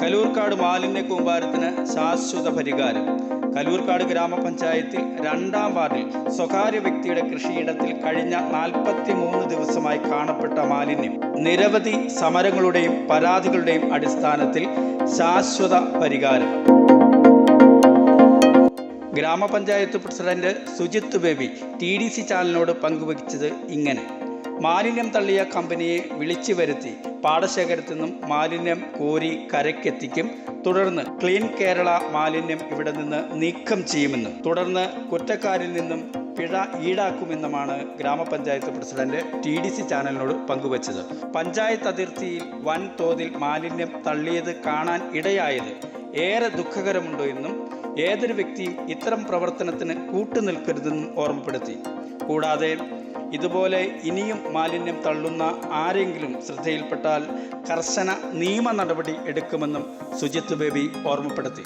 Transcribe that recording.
കലൂർക്കാട് മാലിന്യ കൂമ്പാരത്തിന് ശാശ്വത പരിഹാരം. കലൂർക്കാട് ഗ്രാമപഞ്ചായത്തിൽ രണ്ടാം വാർഡിൽ സ്വകാര്യ വ്യക്തിയുടെ കൃഷിയിടത്തിൽ കഴിഞ്ഞ നാൽപ്പത്തി മൂന്ന് ദിവസമായി കാണപ്പെട്ട മാലിന്യം നിരവധി സമരങ്ങളുടെയും പരാതികളുടെയും അടിസ്ഥാനത്തിൽ ശാശ്വത പരിഹാരം. ഗ്രാമപഞ്ചായത്ത് president Sujith Baby T D C ചാനലിനോട് പങ്കുവച്ചത് ഇങ്ങനെ. മാലിന്യം തള്ളിയ കമ്പനിയെ വിളിച്ചു വരുത്തി. പാടശേഖരത്തു നിന്നും മാലിന്യം കോരി കരയ്ക്കെത്തിക്കും. തുടർന്ന് ക്ലീൻ കേരള മാലിന്യം ഇവിടെ നിന്ന് നീക്കം ചെയ്യുമെന്നും തുടർന്ന് കുറ്റക്കാരിൽ നിന്നും പിഴ ഈടാക്കുമെന്നുമാണ് ഗ്രാമപഞ്ചായത്ത് പ്രസിഡന്റ് ടി ഡി സി ചാനലിനോട് പങ്കുവച്ചത്. പഞ്ചായത്ത് അതിർത്തിയിൽ വൻതോതിൽ മാലിന്യം തള്ളിയത് കാണാൻ ഇടയായത് ഏറെ ദുഃഖകരമുണ്ടോ എന്നും ഏതൊരു വ്യക്തിയും ഇത്തരം പ്രവർത്തനത്തിന് കൂട്ടുനിൽക്കരുതെന്നും ഓർമ്മപ്പെടുത്തി. കൂടാതെ ഇതുപോലെ ഇനിയും മാലിന്യം തള്ളുന്ന ആരെങ്കിലും ശ്രദ്ധയിൽപ്പെട്ടാൽ കർശന നിയമ നടപടി എടുക്കുമെന്നും സുജിത്ത് ബേബി ഓർമ്മപ്പെടുത്തി.